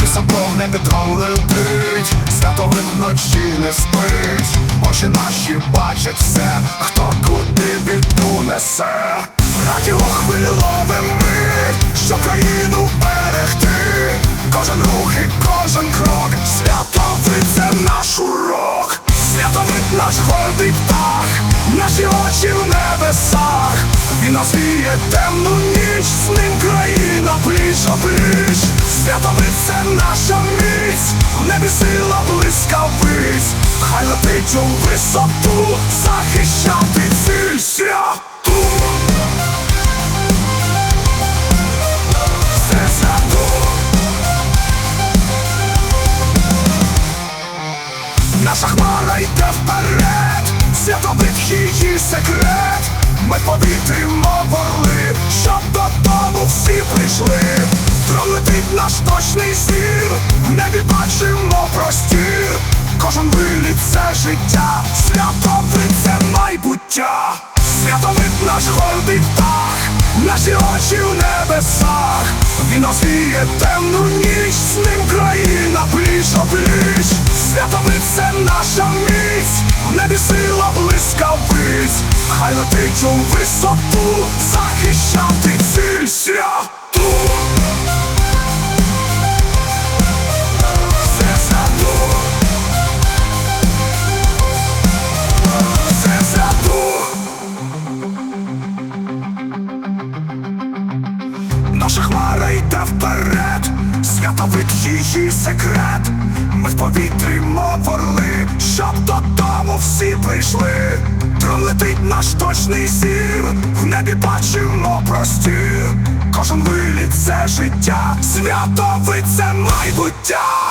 Високо в небі дрон летить, свято вночі не спить, очі наші бачать все, хто куди біду несе. Радіо хвилі ловим ми, що країну берегти, кожен рух і кожен крок, святовий це наш урок, святовий наш гордий птах, наші очі в небесах, розвіє темну ніч, з ним країна пліч опліч, святовий це наша міць, в небі сила блискавиць, хай летить у висоту, захищати ціль святу. Все святу. Наша хмара йде вперед, святовик її секрет. Ми повітрямо борли, щоб додому всі прийшли. Пролетить наш точний зір, в небі бачимо простір. Кожен виліт це життя, святовик це майбуття, святовик наш гордий птах, наші очі в небесах, він розвіє темну ніч, з ним країна пліч опліч, хай летить у висоту, захищати ціль святу. Все святу. Все святу. Наша хмара йде вперед, святовик її секрет. Ми в повітрі мов орли, щоб додому всі прийшли. Дрон летить наш точний сір, в небі бачимо простір. Кожен виліт це життя, святовик це майбуття.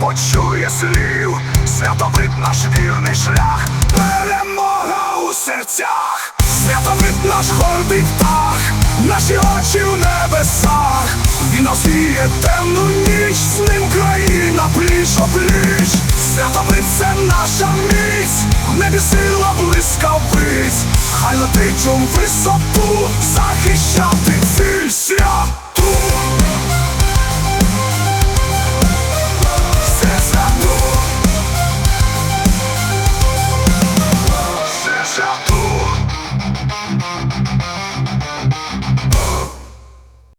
Почує слів, святовид наш вірний шлях, перемога у серцях, святовид наш гордий птах, наші очі в небесах, він розвіє темну ніч, з ним країна пліч опліч, святовид це наша міць, в небі сила блискавиць, хай летить у висоту.